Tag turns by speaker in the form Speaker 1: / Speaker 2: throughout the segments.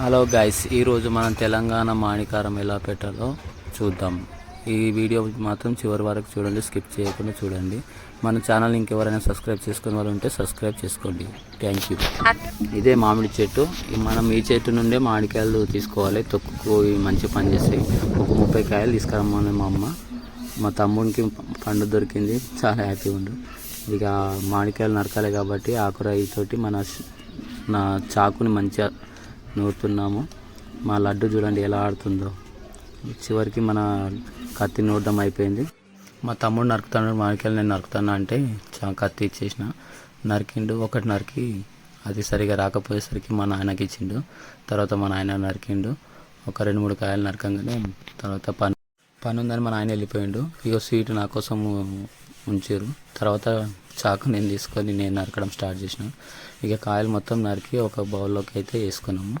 Speaker 1: Hello guys ఈరోజు మనం తెలంగాణ మాణికారం ఎలా పెట్టాలో చూద్దాం. ఈ వీడియో మాత్రం చివరి వరకు చూడండి స్కిప్ చేయకుండా చూడండి. మన ఛానల్ ఇంకెవరైనా సబ్స్క్రైబ్ చేసుకునే వాళ్ళు ఉంటే సబ్స్క్రైబ్ చేసుకోండి. థ్యాంక్ యూ ఇదే మామిడి చెట్టు. మనం ఈ చెట్టు నుండే మామిడికాయలు తీసుకోవాలి. తొక్కుకు మంచి పని చేస్తాయి ఒక ముప్పై కాయలు తీసుకురమ్మని మా అమ్మ. మా తమ్ముడికి పండు దొరికింది. చాలా హ్యాపీ ఉండు. ఇక మామిడికాయలు నరకాలి కాబట్టి ఆకురాయితోటి మన నా చాకుని మంచిగా నూరుతున్నాము. మా లడ్డు చూడండి ఎలా ఆడుతుందో. చివరికి మన కత్తి నూరడం అయిపోయింది. మా తమ్ముడు నరుకుతాడు మాకెళ్ళి నేను నరుకుతాను అంటే చా కత్తి ఇచ్చేసిన. నరికిండు ఒకటి నరికి అది సరిగా రాకపోయేసరికి మా నాయనకి ఇచ్చిండు. తర్వాత మా నాయన నరికిండు. ఒక రెండు మూడు కాయలు నరకంగానే తర్వాత పని పని ఉందని మా నాయన వెళ్ళిపోయిండు. ఇక స్వీట్ నా కోసం ఉంచారు తర్వాత చాకు నేను తీసుకొని నేను నరకడం స్టార్ట్ చేసిన. ఇక కాయలు మొత్తం నరికి ఒక బౌల్లోకి అయితే వేసుకున్నాము.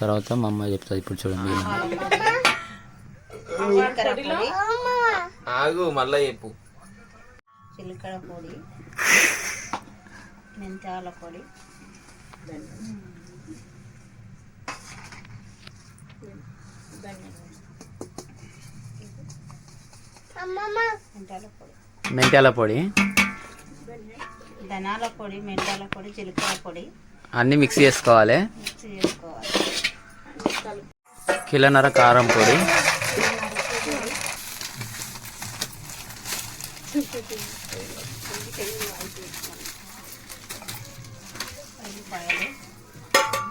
Speaker 1: తర్వాత మా అమ్మ చెప్తుంది ఇప్పుడు చూడండి
Speaker 2: ఆగు మళ్ళా చెప్పు.
Speaker 3: పొడి మెంతాల పొడి. మెంతాల పొడి.
Speaker 1: మెంతాల పొడి.
Speaker 3: ధనాల పొడి మెంతాల పొడి జీలకర్ర పొడి.
Speaker 1: అన్నీ మిక్స్ చేసుకోవాలి.
Speaker 3: మిక్స్ చేసుకోవాలి.
Speaker 1: కిలోన్నర కారం పొడి.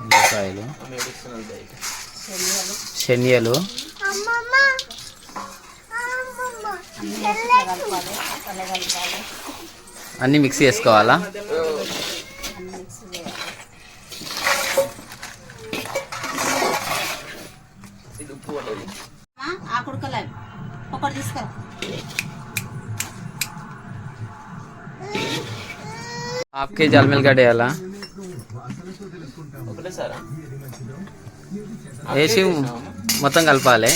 Speaker 3: ఉల్లిపాయలు. శనగలు. అన్నీ
Speaker 1: మిక్స్ చేసుకోవాలా?
Speaker 3: ఆ, కుడకలు. ఒకటి తీసుకురా
Speaker 1: హాఫ్ కేజీ వేయాలా?
Speaker 2: ఒకటేసారా
Speaker 1: వేసి మొత్తం కలపాలి.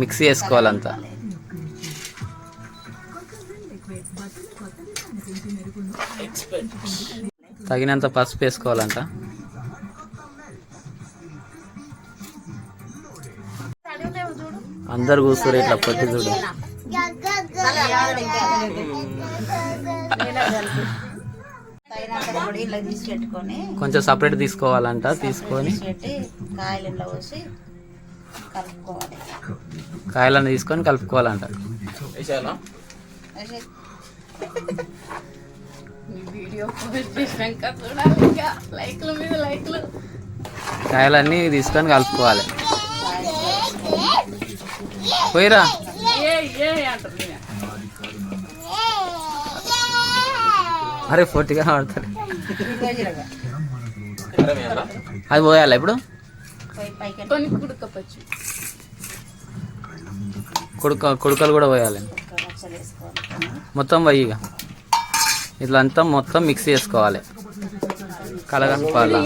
Speaker 1: మిక్స్ చేసుకోవాలంతా. తగినంత పసుపు వేసుకోవాలంట. అందరు కూర్చోరు ఇట్లా పొట్టి చూడు. కొంచెం సపరేట్ తీసుకోవాలంట తీసుకొని. కాయలను తీసుకొని కలుపుకోవాలంట. కాయలన్నీ తీసుకొని కలుపుకోవాలి. పోయిరా. అరే పొట్టిగా పడతారు అది పోయాలి ఇప్పుడు? కుడుకలు కూడా పోయాలి.
Speaker 3: పచ్చడి వేసుకోవాలి
Speaker 1: మొత్తం పోయి ఇక. ఇట్లా అంతా మొత్తం మిక్స్ చేసుకోవాలి. కలగలుపాలి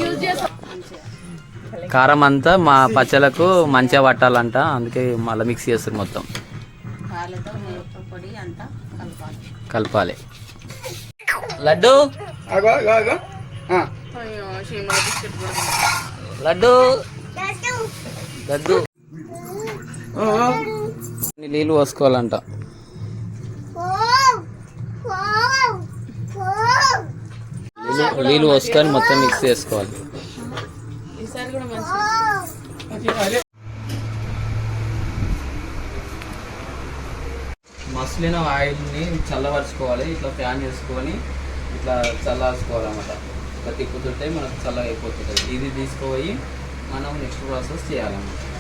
Speaker 1: కారం అంతా మా పచ్చలకు మంచిగా పట్టాలంట. అందుకే మళ్ళీ మిక్స్ చేస్తారు మొత్తం.
Speaker 3: కలపాలి.
Speaker 1: కలపాలి లడ్డు. లడ్డు. లడ్డు. నీళ్ళు పోసుకోవాలంట. నీళ్ళు పోసుకొని మొత్తం మిక్స్ చేసుకోవాలి. మసలిన ఆయిల్ని చల్లవరుచుకోవాలి ఇట్లా ఫ్యాన్ వేసుకొని ఇట్లా చల్లార్చుకోవాలన్నమాట. ఇట్లా తిప్పుతుంటే మనకు చల్లగా అయిపోతుంది ఇది తీసుకుపోయి మనం నెక్స్ట్ ప్రాసెస్ చేయాలన్నమాట.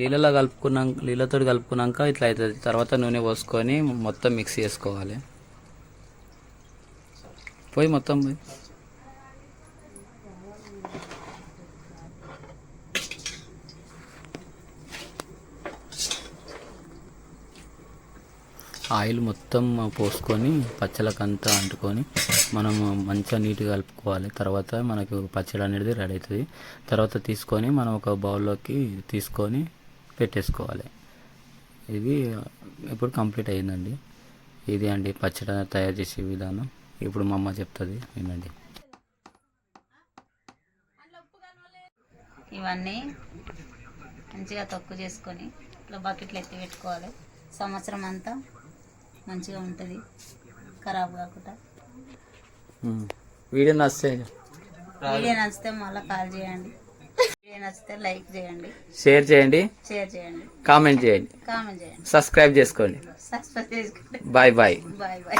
Speaker 1: నీళ్ళలో కలుపుకున్నాక నీళ్ళతో కలుపుకున్నాక ఇట్లా అవుతుంది తర్వాత నూనె పోసుకొని మొత్తం మిక్స్ చేసుకోవాలి. పోయి మొత్తం పోయి. ఆయిల్ మొత్తం పోసుకొని పచ్చలకంతా అంటుకొని మనం మంచిగా నీట్గా కలుపుకోవాలి. తర్వాత మనకు పచ్చడి అనేది రెడీ అవుతుంది తర్వాత తీసుకొని మనం ఒక బౌల్లోకి తీసుకొని పెట్టేసుకోవాలి. ఇది ఇప్పుడు కంప్లీట్ అయిందండి ఇది అండి పచ్చడి తయారు చేసే విధానం. ఇప్పుడు మా అమ్మ చెప్తుంది వినండి.
Speaker 3: ఇవన్నీ మంచిగా తొక్కు చేసుకొని ఇట్లా బకెట్లు ఎత్తి పెట్టుకోవాలి. సంవత్సరం అంతా మంచిగా ఉంటుంది ఖరాబ్ కాకుండా.
Speaker 1: వీడియో నచ్చితే
Speaker 3: వీడియో నచ్చితే మళ్ళీ కాల్ చేయండి. నచ్చితే లైక్ చేయండి.
Speaker 1: షేర్ చేయండి.
Speaker 3: షేర్ చేయండి.
Speaker 1: కామెంట్ చేయండి.
Speaker 3: కామెంట్ చేయండి.
Speaker 1: సబ్స్క్రైబ్ చేసుకోండి.
Speaker 3: సబ్స్క్రైబ్ చేసుకోండి.
Speaker 1: Bye bye.
Speaker 3: Bye bye.